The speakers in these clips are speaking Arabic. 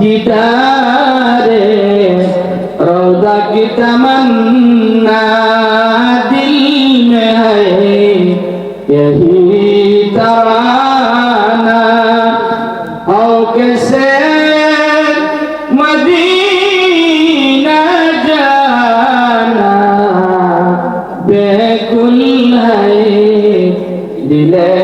গিটারে রোজা কি তমন্না দিল মে হ্যাঁ दिले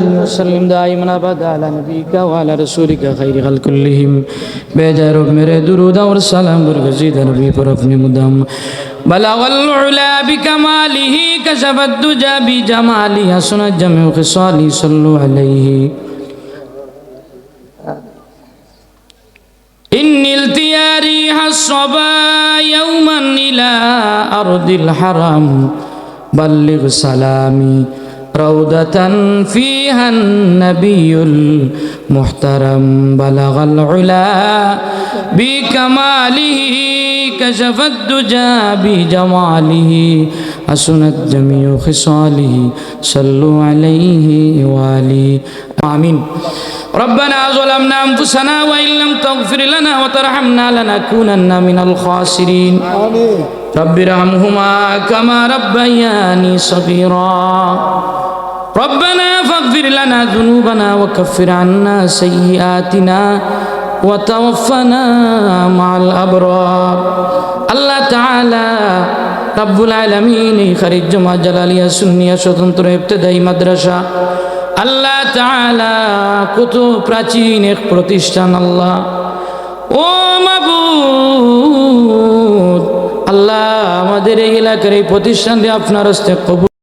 وسلم وسلم دائما أبدا على نبيك وعلى رسولك خير خلق كلهم بجائے رب میرے درود اور سلام برگزید نبی پر اپنی مدام. بلغ العلا بكماله كشف الدجى بجماله سنة جمع خصالي صلوا عليه. إن التياري حصبا يوما إلى أرض الحرام. بلغ سلامي روضة فيها النبي المحترم بلغ العلا بكماله كشف الدجى بجماله حسنت جميع خصاله صلوا عليه وآله. آمين. ربنا ظلمنا أنفسنا وإن لم تغفر لنا وترحمنا لنكونن من الخاسرين. رب ارحمهما كما ربياني صغيرا. ربنا فاغفر لنا ذنوبنا وكفر عنا سيئاتنا وتوفنا مع الأبرار الله تعالى রব্বুল আলমিন এই খারিজ জমা জালালিয়া সুন্নিয়া স্বতন্ত্র ইবতদায়ী মাদ্রাসা আল্লাহ তাআলা কত প্রাচীন এক প্রতিষ্ঠান আল্লাহ ও মাবুদ আল্লাহ আমাদের এই এলাকার এই প্রতিষ্ঠান দিয়ে আপনার হস্তে কবুল